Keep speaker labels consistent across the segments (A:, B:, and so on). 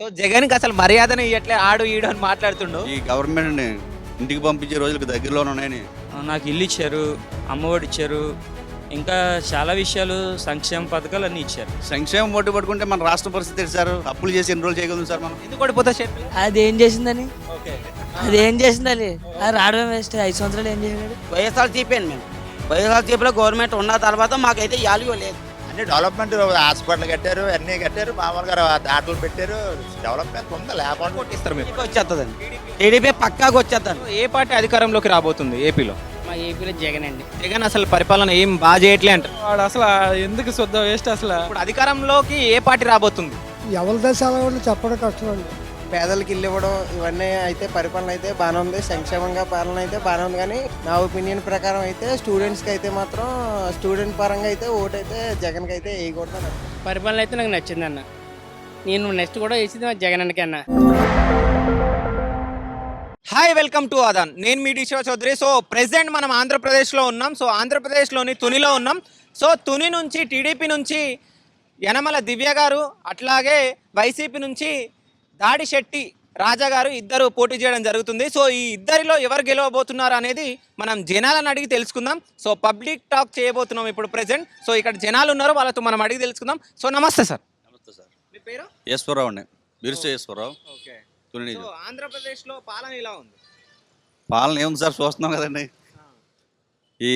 A: So జగన్కి అసలు మర్యాదను ఇవ్వట్లే ఆడు ఈడు అని మాట్లాడుతుండు.
B: ఈ గవర్నమెంట్ ఇంటికి పంపించే రోజులకు దగ్గరలోనే ఉన్నాయని.
C: నాకు ఇల్లు ఇచ్చారు అమ్మఒడి ఇచ్చారు ఇంకా చాలా విషయాలు సంక్షేమ పథకాలు అన్నీ ఇచ్చారు.
B: సంక్షేమం ఒడ్డు పట్టుకుంటే మన రాష్ట్ర పరిస్థితి సార్? అప్పులు చేసి ఎన్ని రోజులు చేయగలం సార్ మనం?
A: ఎందుకు షర్మిల
D: అది ఏం చేసిందని?
A: ఓకే.
D: అది ఏం చేసిందని? అది రావడం వేస్ట్ ఐదు సంవత్సరాలు ఏం చేయగలడు?
E: వైఎస్ఆర్ అండి మేము. వైఎస్ఆర్లో గవర్నమెంట్ ఉన్న తర్వాత మాకైతే వాల్యూ లేదు.
F: అన్ని డెవలప్మెంట్ హాస్పిటల్ కట్టారు అన్నీ కట్టారు మామూలుగా ఆటోలు పెట్టారు. డెవలప్మెంట్ ఉంది లేకపోతే
A: కొట్టిస్తారు మీరు.
E: వచ్చేస్తుందండి టీడీపీ పక్కాగా వచ్చేస్తాను
A: ఏ పార్టీ అధికారంలోకి రాబోతుంది ఏపీలో?
E: మా ఏపీలో జగన్ అండి.
A: జగన్ అసలు పరిపాలన ఏం బాగా చేయట్లే అంటారు.
G: వాడు అసలు ఎందుకు శుద్ధ వేస్ట్ అసలు?
A: ఇప్పుడు అధికారంలోకి ఏ పార్టీ రాబోతుంది?
H: ఎవరి దశ చెప్పడం కష్టం అండి
I: పేదలకు ఇల్లు ఇవ్వడం ఇవన్నీ అయితే పరిపాలన అయితే బాగానే ఉంది. సంక్షేమంగా పాలన అయితే బాగానే ఉంది కానీ నా ఒపీనియన్ ప్రకారం అయితే స్టూడెంట్స్కి అయితే మాత్రం స్టూడెంట్ పరంగా అయితే ఓటు అయితే జగన్కి అయితే వేయకూడదు
E: పరిపాలన అయితే నాకు నచ్చింది అన్న. నేను నెక్స్ట్ కూడా వేసింది జగన్ అన్నకి అన్న.
A: హాయ్ వెల్కమ్ టు ఆదాన్ నేను మీ డిషో చౌదరి. సో ప్రెసెంట్ మనం ఆంధ్రప్రదేశ్లో ఉన్నాం. సో ఆంధ్రప్రదేశ్లోని తునిలో ఉన్నాం. సో తుని నుంచి టీడీపీ నుంచి యనమల దివ్య గారు అట్లాగే వైసీపీ నుంచి దాడి శెట్టి రాజా గారు ఇద్దరు పోటీ చేయడం జరుగుతుంది. సో ఈ ఇద్దరిలో ఎవరు గెలవబోతున్నారు అనేది మనం జనాలను అడిగి తెలుసుకుందాం. సో పబ్లిక్ టాక్ చేయబోతున్నాం ఇప్పుడు ప్రెసెంట్ సో ఇక్కడ జనాలు ఉన్నారు వాళ్ళతో మనం అడిగి తెలుసుకుందాం. సో నమస్తే సార్.
B: నమస్తే సార్.
A: మీ పేరు?
B: ఈశ్వరరావు అండి. బిరుసు ఈశ్వరరావు.
A: ఓకే. సో ఆంధ్రప్రదేశ్లో పాలన ఇలా ఉంది?
B: పాలన ఏముంది సార్? చూస్తున్నాం కదండి. ఈ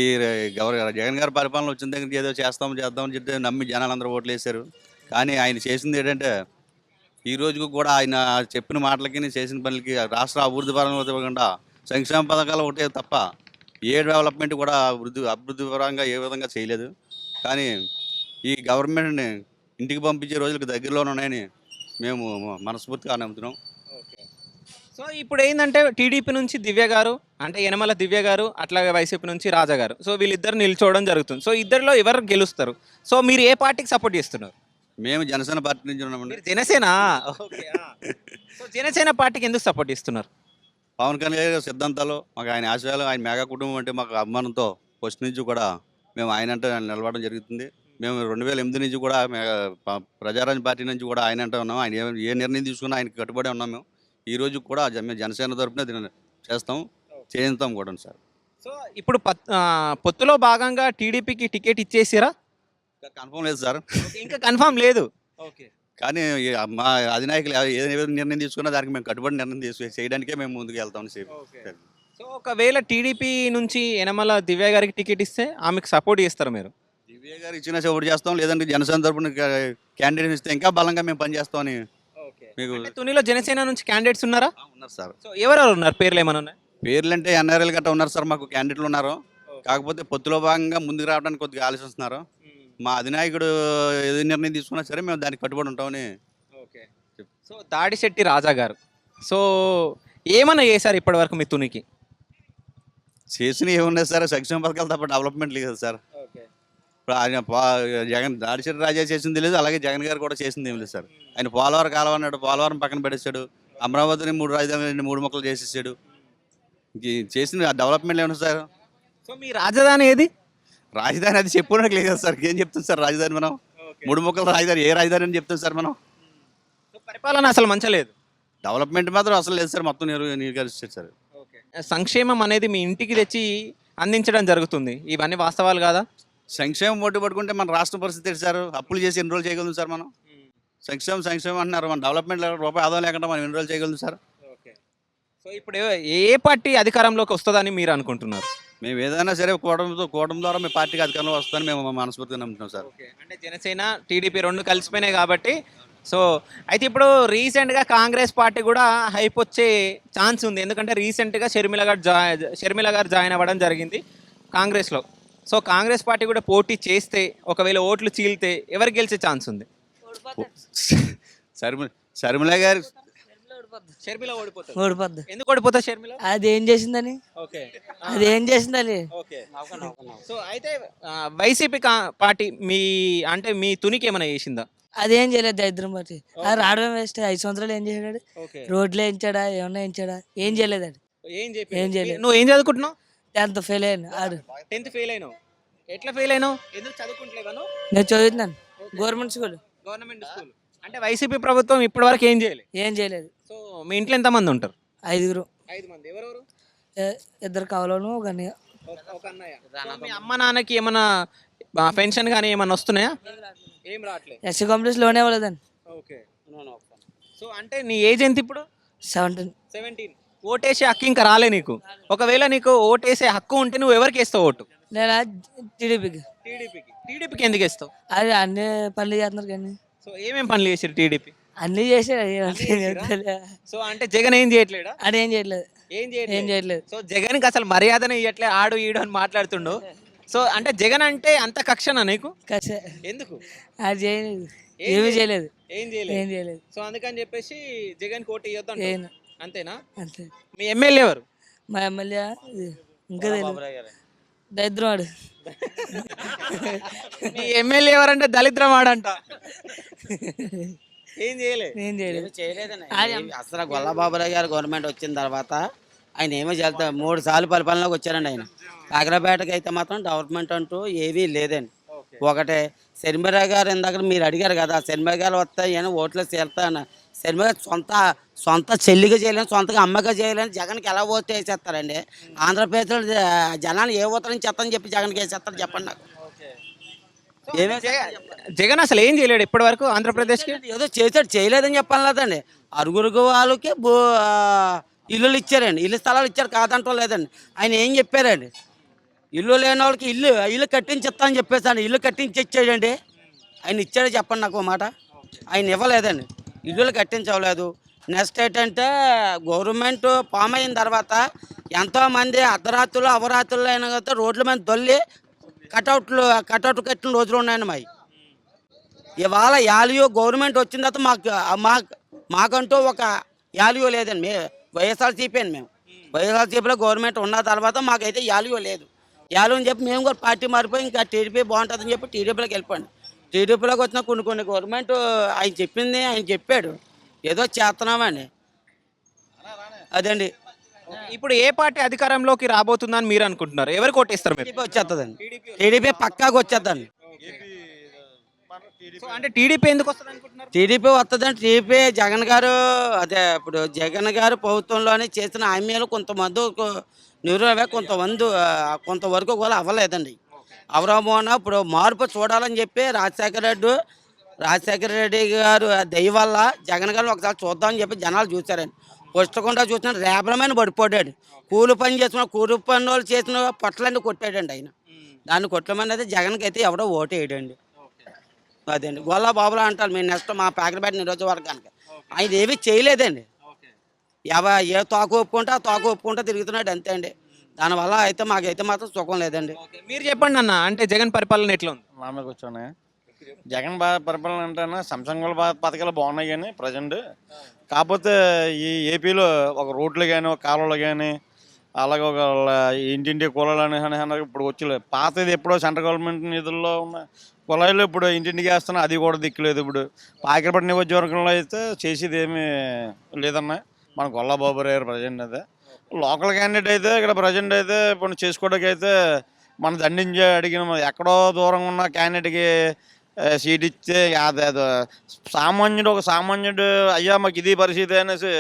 B: గవర్నర్ జగన్ గారి పరిపాలన వచ్చిన దగ్గర ఏదో చేస్తాం చేద్దామని చెప్పి నమ్మి జనాలు అందరూ ఓట్లు వేశారు. కానీ ఆయన చేసింది ఏంటంటే ఈ రోజుకు కూడా ఆయన చెప్పిన మాటలకి చేసిన పనులకి రాష్ట్ర అభివృద్ధి పరంగా ఇవ్వకుండా సంక్షేమ పథకాలు ఒకటే తప్ప ఏ డెవలప్మెంట్ కూడా అభివృద్ధి అభివృద్ధి పరంగా ఏ విధంగా చేయలేదు. కానీ ఈ గవర్నమెంట్ని ఇంటికి పంపించే రోజులకు దగ్గరలోనే ఉన్నాయని మేము మనస్ఫూర్తిగా నమ్ముతున్నాం.
A: సో ఇప్పుడు ఏంటంటే టీడీపీ నుంచి దివ్య గారు అంటే యనమల దివ్య గారు అట్లాగే వైసీపీ నుంచి రాజా గారు. సో వీళ్ళిద్దరు నిల్చోవడం జరుగుతుంది. సో ఇద్దరిలో ఎవరు గెలుస్తారు? సో మీరు ఏ పార్టీకి సపోర్ట్ చేస్తున్నారు?
B: మేము జనసేన పార్టీ నుంచి ఉన్నామండి.
A: మీరు జనసేన? ఓకే సో జనసేన పార్టీకి ఎందుకు సపోర్ట్ చేస్తున్నారు?
B: పవన్ కళ్యాణ్ గారి సిద్ధాంతాలు మాకు ఆయన ఆశయాలు ఆయన మెగా కుటుంబం అంటే మాకు అభిమానంతో ఫస్ట్ నుంచి కూడా మేము ఆయన అంటే నిలబడడం జరుగుతుంది. మేము రెండు వేల ఎనిమిది నుంచి కూడా మే- ప- ప్రజారాజ్య పార్టీ నుంచి కూడా ఆయన అంటే ఉన్నాం. ఆయన ఏ- ఏ నిర్ణయం తీసుకున్నా ఆయనకి కట్టుబడి ఉన్నాం మేము. ఈ రోజు కూడా జ- మేము జనసేన తరపున దీన్ని చేస్తాం చేయిస్తాం కూడా సార్.
A: సో ఇప్పుడు పత్- ఆ, పొత్తులో భాగంగా టీడీపీకి టికెట్ ఇచ్చేసిరా?
B: ఇంకా కన్ఫర్మ్ లేదు సార్.
A: ఇంకా కన్ఫర్మ్ లేదు. ఓకే.
B: కానీ మా అధినాయకులు ఏ ఏ నిర్ణయం తీసుకున్నా దానికి మేము కట్టుబడి నిర్ణయం తీసుకు చేయడానికే మేము ముందుకు వెళ్తాం
A: సో ఒకవేళ టీడీపీ నుంచి యనమల దివ్య గారికి టికెట్ ఇస్తే ఆమెకు సపోర్ట్ చేస్తారు మీరు?
B: దివ్య గారు ఇచ్చిన సపోర్ట్ చేస్తాం లేదంటే జనసేన తరపున క్యాండిడేట్ ఇస్తే ఇంకా బలంగా మేము పనిచేస్తామని మీకు
A: తునిలో జనసేన నుంచి క్యాండిడేట్స్ ఉన్నారా?
B: ఉన్నారు సార్.
A: సో ఎవరెవరు ఉన్నారు? పేర్లు ఏమైనా ఉన్నాయి?
B: పేర్లు అంటే ఎన్ఆర్ఎల్ గట్రా ఉన్నారు సార్ మాకు క్యాండిడేట్లు ఉన్నారు. కాకపోతే పొత్తులో భాగంగా ముందుకు రావడానికి కొద్దిగా ఆలోచిస్తున్నారు. మా అధినాయకుడు ఏది నిర్ణయం తీసుకున్నా సరే మేము దానికి కట్టుబడి ఉంటామని.
A: ఓకే. సో దాడిశెట్టి రాజా గారు. సో ఏమన్నా చేశారు ఇప్పటివరకు మీ తునికి?
B: చేసిన ఏమున్నాయి సార్? సంక్షేమ పథకాలు తప్ప డెవలప్మెంట్ లేదు సార్. ఇప్పుడు ఆయన జగన్ దాడిశెట్టి రాజా చేసింది లేదు అలాగే జగన్ గారు కూడా చేసింది ఏం లేదు సార్. ఆయన పోలవరం కాలం అన్నాడు పోలవరం పక్కన పెట్టేశాడు అమరావతిని మూడు రాజధాని మూడు మొక్కలు చేసేసాడు. చేసిన డెవలప్మెంట్ ఏమన్నా సార్?
A: సో మీ రాజధాని ఏది?
B: రాజధాని అది చెప్పుకోవడానికి లేదు సార్. ఏం చెప్తాం సార్ రాజధాని మనం? మూడు మొక్కల రాజధాని ఏ రాజధాని అని చెప్తాం సార్ మనం?
A: పరిపాలన అసలు మంచి లేదు.
B: డెవలప్మెంట్ మాత్రం అసలు లేదు సార్. మొత్తం నీరు నీరుగారిస్తారు సార్.
A: సంక్షేమం అనేది మీ ఇంటికి తెచ్చి అందించడం జరుగుతుంది. ఇవన్నీ వాస్తవాలు కాదా?
B: సంక్షేమం ఓటు పట్టుకుంటే మన రాష్ట్ర పరిస్థితి సార్? అప్పులు చేసి ఎన్ని రోజులు చేయగలం సార్ మనం? సంక్షేమం సంక్షేమం అంటున్నారు. మన డెవలప్మెంట్ రూపాయి ఆదాయం లేకుండా మనం ఎన్ని రోజులు చేయగలం సార్?
A: సో ఇప్పుడు ఏ పార్టీ అధికారంలోకి వస్తుందని మీరు అనుకుంటున్నారు?
B: మేము ఏదైనా సరే కూటమితో కూటమి ద్వారా మీ పార్టీకి అధికారంలో వస్తుందని మేము మనస్ఫూర్తిగా నమ్ముతున్నాం సార్.
A: అంటే జనసేన టీడీపీ రెండు కలిసిపోయినాయి కాబట్టి సో అయితే ఇప్పుడు రీసెంట్గా కాంగ్రెస్ పార్టీ కూడా హైప్ వచ్చే ఛాన్స్ ఉంది. ఎందుకంటే రీసెంట్గా షర్మిల గారు జా షర్మిల గారు జాయిన్ అవ్వడం జరిగింది కాంగ్రెస్లో. సో కాంగ్రెస్ పార్టీ కూడా పోటీ చేస్తే ఒకవేళ ఓట్లు చీలితే ఎవరు గెలిచే ఛాన్స్ ఉంది?
B: శర్మిల శర్మిల గారు
A: షర్మిల ఓడిపోతుంది.
D: ఓడిపోద్ది.
A: ఎందుకు ఓడిపోతుంది షర్మిల?
D: అది ఏం చేసిందని?
A: ఓకే.
D: అది ఏం చేసిందని?
A: ఓకే. సో అయితే వైసీపీ కా- పార్టీ మీ అంటే మీ తునికి ఏమైనా చేసిందా?
D: అది ఏం చేయలేదు దరిద్రం బట్టి అది రావడం వేస్ట్. ఐదు సంవత్సరాలు ఏం
A: ఓకే.
D: రోడ్లు వేయించాడా ఏమన్నా వేయించాడా ఏం చేయలేదు అది
A: ఏం చెప్పి
D: ఏం చేయలేదు.
A: నువ్వు ఏం చదువుకుంటున్నావు?
D: టెన్త్ ఫెయిల్ అయ్యాను ఆడు.
A: టెన్త్ ఫెయిల్ అయినావు. ఎట్లా ఫెయిల్ అయినావు? ఎందుకు చదువుకుంటలేవా
D: నేను చదువుతున్నాను. Government school.
A: Government school. అంటే వైసీపీ ప్రభుత్వం ఇప్పటి వరకు ఏం చేయలేదు.
D: ఏం చేయలేదు.
A: సో మీ ఇంట్లో ఎంతమంది ఉంటారు?
D: ఐదుగురు.
A: ఐదు మంది. ఎవరెవరు?
D: ఇద్దరు కవలను ఒక అన్నయ్య.
A: ఒక అన్నయ్య. సో మీ అమ్మ నాన్నకి ఏమైనా పెన్షన్ కానీ ఏమైనా వస్తున్నాయా? ఏం రావట్లేదు.
D: ఎస్సీ కాంప్లెక్స్లోనే ఇవ్వలేదండి.
A: ఓకే. సో అంటే నీ ఏజ్ ఎంత ఇప్పుడు?
D: సెవెంటీన్.
A: సెవెంటీన్. ఓటేసే హక్కు ఇంకా రాలే నీకు. ఒకవేళ నీకు ఓటేసే హక్కు ఉంటే నువ్వు ఎవరికి వేస్తావు ఓటు?
D: నేను? టీడీపీకి.
A: టీడీపీకి. టీడీపీకి ఎందుకు వేస్తావు?
D: అది అన్ని పనులు చేస్తున్నారు కానీ.
A: సో ఏమేం పనులు చేసారు టీడీపీ?
D: అన్నీ ఏమంటే
A: సో అంటే జగన్ ఏం చేయట్లేడా?
D: అది ఏం చేయట్లేదు.
A: ఏం
D: ఏం
A: చేయట్లేదు.
D: చేయట్లేదు
A: సో జగన్కి అసలు మర్యాదనే ఇవ్వట్లే ఆడు ఈడు అని మాట్లాడుతుండు. సో అంటే జగన్ అంటే అంత కక్షనా నీకు?
D: కసే
A: ఎందుకు?
D: అది చేయలేదు
A: ఏం
D: ఏమీ
A: చేయలేదు?
D: చేయలేదు.
A: ఏం
D: ఏం
A: చేయలేదు. సో అందుకని చెప్పేసి జగన్ కోటి ఇవ్వద్దు
D: ఏం
A: అంతేనా?
D: అంతే.
A: మీ ఎమ్మెల్యే ఎవరు?
D: మా ఎమ్మెల్యే ఇంకా తెలియదు. దరిద్రం వాడు
A: మీ ఎమ్మెల్యే ఎవరంటే దళిద్రం ఆడంట ఏం చేయలే.
D: ఏం చేయలేదు
E: చేయలేదండి అసలు గొల్లబాబురావు గారు గవర్నమెంట్ వచ్చిన తర్వాత ఆయన ఏమీ చేస్తా మూడు సార్లు పరిపాలనలోకి వచ్చారండి ఆయన. కాకరపేటకి అయితే మాత్రం డెవలప్మెంట్ అంటూ ఏవీ లేదండి. ఒకటే శర్మిరా గారు ఇందాక మీరు అడిగారు కదా శర్మిర గారు వస్తాయి అని ఓట్లు చేరుతాను శర్మిర గారు సొంత సొంత చెల్లిగా చేయలేని సొంతగా అమ్మగా చేయలేని జగన్కి ఎలా ఓటు వేసేస్తారండి? ఆంధ్రప్రదేశ్లో జ- జనాలు ఏ ఓతరం చెత్తని చెప్పి జగన్కి వేసేస్తారు చెప్పండి నాకు.
A: జగన్- అసలు ఏం చేయలేడు ఇప్పటి వరకు ఆంధ్రప్రదేశ్కి
E: ఏదో చేసాడు చేయలేదని చెప్పాను లేదండి అరుగురుగు వాళ్ళకి భూ ఇల్లులు ఇచ్చారండి. ఇల్లు స్థలాలు ఇచ్చారు కాదంటో లేదండి. ఆయన ఏం చెప్పారండి? ఇల్లు లేని వాళ్ళకి ఇల్లు ఇల్లు కట్టించి ఇస్తానని చెప్పేసాను ఇల్లు కట్టించి ఇచ్చాడండి. ఆయన ఇచ్చాడో చెప్పండి నాకు మాట. ఆయన ఇవ్వలేదండి. ఇల్లులు కట్టించవలేదు. నెక్స్ట్ ఏంటంటే గవర్నమెంట్ ఫామ్ అయిన తర్వాత ఎంతోమంది అర్ధరాత్రులు అవరాత్రులు అయిన తర్వాత రోడ్ల మీద దొల్లి కటౌట్లు కటౌట్ కట్టిన రోజులు ఉన్నాయండి మావి ఇవాళ యాలియో గవర్నమెంట్ వచ్చిన తర్వాత మాకు మాకు మాకంటూ ఒక యాలియో లేదండి. మే వైఎస్ఆర్సీపీ అండి మేము. వైఎస్ఆర్సీపీలో గవర్నమెంట్ ఉన్న తర్వాత మాకైతే యాలియో లేదు. యాలియో అని చెప్పి మేము కూడా పార్టీ మారిపోయి ఇంకా టీడీపీ బాగుంటుందని చెప్పి టీడీపీలోకి వెళ్ళిపోండి టీడీపీలోకి వచ్చిన కొన్ని కొన్ని గవర్నమెంట్ ఆయన చెప్పింది ఆయన చెప్పాడు. ఏదో చేస్తున్నామండి అదండి.
A: ఇప్పుడు ఏ పార్టీ అధికారంలోకి రాబోతుందని మీరు అనుకుంటున్నారు? ఎవరు
E: టీడీపీ వచ్చేస్తుందండి టీడీపీ పక్కాగా వచ్చేద్దండి
A: సో అంటే టీడీపీ ఎందుకు వస్తుంది అనుకుంటున్నారు?
E: టీడీపీ వస్తుందంటే టీడీపీ జగన్ గారు అదే ఇప్పుడు జగన్ గారు ప్రభుత్వంలోనే చేసిన హామీలు కొంతమంది నిరువే కొంతమంది కొంతవరకు కూడా అవ్వలేదండి. అవరామోన ఇప్పుడు మార్పు చూడాలని చెప్పి రాజశేఖర రెడ్డి రాజశేఖర రెడ్డి గారు దయ వల్ల జగన్ గారిని ఒకసారి చూద్దామని చెప్పి జనాలు చూశారండి. పుస్తకుండా చూసిన రేపలమైన పడిపోయాడు. కూలి పని చేసిన కూలి పని వాళ్ళు చేసిన పొట్లన్నీ కొట్టాడండి ఆయన. దాన్ని కొట్టమని అయితే జగన్కి అయితే ఎవడో ఓటు వేయడండి. అదండి. గొల్ల బాబులా అంటారు మేము నెక్స్ట్ మా ప్యాకెట్ నియోజకవర్గానికి. ఆయన ఏమీ చేయలేదండి. ఎవ ఏ తోక ఒప్పుకుంటే ఆ తోక ఒప్పుకుంటే తిరుగుతున్నాడు అంతే అండి. దానివల్ల అయితే మాకైతే మాత్రం సుఖం లేదండి.
A: మీరు చెప్పండి అన్న అంటే జగన్ పరిపాలన ఎట్లా ఉంది?
J: నా మీద కూర్చోనే జగన్ బా పరిపాలన అంటే సంక్షేమ బా- పథకాలు బాగున్నాయి కానీ ప్రజెంట్. కాకపోతే ఈ ఏపీలో ఒక రోడ్లు కానీ ఒక కాలువలు కానీ అలాగే ఒక ఇంటింటి కులాలు అని అని అన్నారు ఇప్పుడు వచ్చి పాతది ఎప్పుడో సెంట్రల్ గవర్నమెంట్ నిధుల్లో ఉన్న కుళాయిలు ఇప్పుడు ఇంటింటికి వేస్తున్నా అది కూడా దిక్కులేదు ఇప్పుడు. పాకిరపట్ట నియోజకవర్గంలో అయితే చేసేది ఏమీ లేదన్నా. మన గొల్లబాబు గారు ప్రజెంట్ అయితే లోకల్ క్యాండిడేట్ అయితే ఇక్కడ ప్రజెంట్ అయితే ఇప్పుడు చేసుకోవడానికి అయితే మనం దండించి అడిగిన ఎక్కడో దూరంగా ఉన్న క్యాండిడేట్కి సీట్ ఇస్తే అది సామాన్యుడు ఒక సామాన్యుడు అయ్యా మాకు ఇది పరిస్థితి అనేసి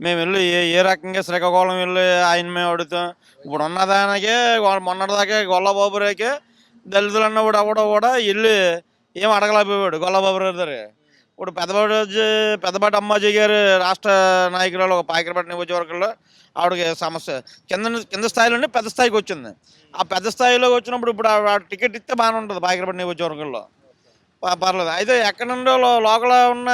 J: మేము వెళ్ళి ఏ ఏ రకంగా శ్రీకాకుళం వెళ్ళి ఆయన మేము అడుగుతాం. ఇప్పుడు ఉన్నదానికే గొ- మొన్నటిదాకే గొల్లబాబురాకే దళితులు అన్నప్పుడు అవడం కూడా వెళ్ళి ఏం అడగలేకపోయాడు గొల్లబాబు దగ్గర ఇప్పుడు పెద్దపాటి పెద్దపాటి అమ్మాజీ గారు రాష్ట్ర నాయకురాలు ఒక పాకిరపేట నియోజకవర్గంలో ఆవిడకి సమస్య. కింద నుంచి- కింద స్థాయిలోనే పెద్ద స్థాయికి వచ్చింది. ఆ పెద్ద స్థాయిలో వచ్చినప్పుడు ఇప్పుడు ఆవిడ టికెట్ ఇస్తే బాగానే ఉంటుంది పాకిరపేట నియోజకవర్గంలో. పర్లేదు. అయితే ఎక్కడి నుండో లోకల్ ఉన్న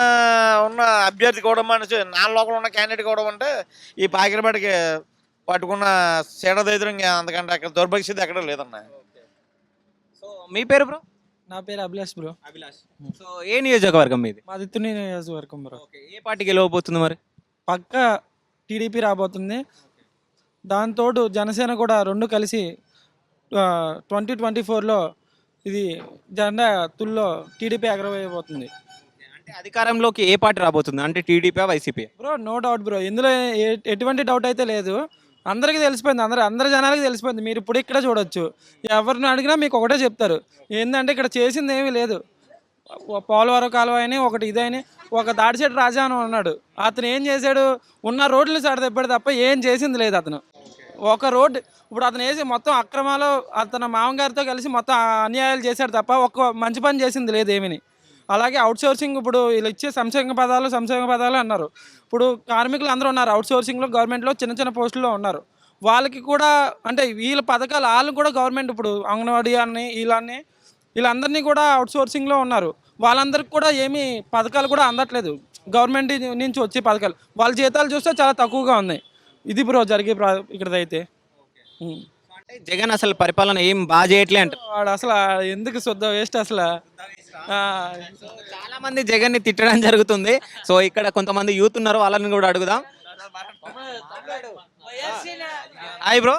J: ఉన్న అభ్యర్థి కూడా మనిషి నా లోకల్ ఉన్న క్యాండిడేట్ కూడా అంటే ఈ పాకిరపాటికి పట్టుకున్న సీడ దగ్గర ఇంకా అంతకంటే అక్కడ దౌర్భాగ్యస్థితి ఎక్కడ లేదన్నా
A: మీ పేరు బ్రో?
G: నా పేరు అభిలాష్ బ్రో
A: అభిలాష్. సో ఏ నియోజకవర్గం మీది?
G: మాది తుని నియోజకవర్గం బ్రో
A: ఓకే ఏ పార్టీకి గెలవబోతుంది మరి?
G: పక్క టీడీపీ రాబోతుంది. దాంతోడు జనసేన కూడా రెండు కలిసి ట్వంటీ ట్వంటీ ఫోర్లో ఇది జెండా తుల్లో టీడీపీ ఎగరవేయబోతుంది.
A: అంటే అధికారంలోకి ఏ పార్టీ రాబోతుంది? అంటే TDP YCP?
G: Bro no doubt bro ఇందులో ఎటువంటి డౌట్ అయితే లేదు. అందరికీ తెలిసిపోయింది అందరు అందరి జనాలకి తెలిసిపోయింది. మీరు ఇప్పుడు ఇక్కడ చూడొచ్చు. ఎవరిని అడిగినా మీకు ఒకటే చెప్తారు. ఏంటంటే ఇక్కడ చేసింది ఏమీ లేదు. పోలవరం కాలువ అని ఒకటి ఇదని ఒక దాడిశెట్టి రాజా అని ఉన్నాడు అతను ఏం చేశాడు? ఉన్న రోడ్లు సార్ తెప్పాడు తప్ప ఏం చేసింది లేదు అతను. ఒక రోడ్ ఇప్పుడు అతను వేసి మొత్తం అక్రమాలు అతను మామగారితో కలిసి మొత్తం అన్యాయాలు చేశాడు తప్ప ఒక్క మంచి పని చేసింది లేదు ఏమీని. అలాగే అవుట్ సోర్సింగ్ ఇప్పుడు వీళ్ళు ఇచ్చే సంక్షేమ పదాలు సంక్షేమ పదాలు అన్నారు. ఇప్పుడు కార్మికులు అందరూ ఉన్నారు అవుట్ సోర్సింగ్లో గవర్నమెంట్లో చిన్న చిన్న పోస్టుల్లో ఉన్నారు. వాళ్ళకి కూడా అంటే వీళ్ళ పథకాలు వాళ్ళు కూడా గవర్నమెంట్ ఇప్పుడు అంగన్వాడీ అని వీళ్ళని వీళ్ళందరినీ కూడా అవుట్ సోర్సింగ్లో ఉన్నారు. వాళ్ళందరికీ కూడా ఏమీ పథకాలు కూడా అందట్లేదు. గవర్నమెంట్ నుంచి వచ్చే పథకాలు. వాళ్ళ జీతాలు చూస్తే చాలా తక్కువగా ఉన్నాయి. ఇది బ్రో జరిగే ప్రా ఇక్కడైతే.
A: అంటే జగన్ అసలు పరిపాలన ఏం బాగా చేయట్లే అంట.
G: వాడు అసలు ఎందుకు శుద్ధ వేస్ట్ అసలు?
A: చాలా మంది జగన్ని తిట్టడం జరుగుతుంది. సో ఇక్కడ కొంతమంది యూత్ ఉన్నారు వాళ్ళని కూడా అడుగుదాం. Hi bro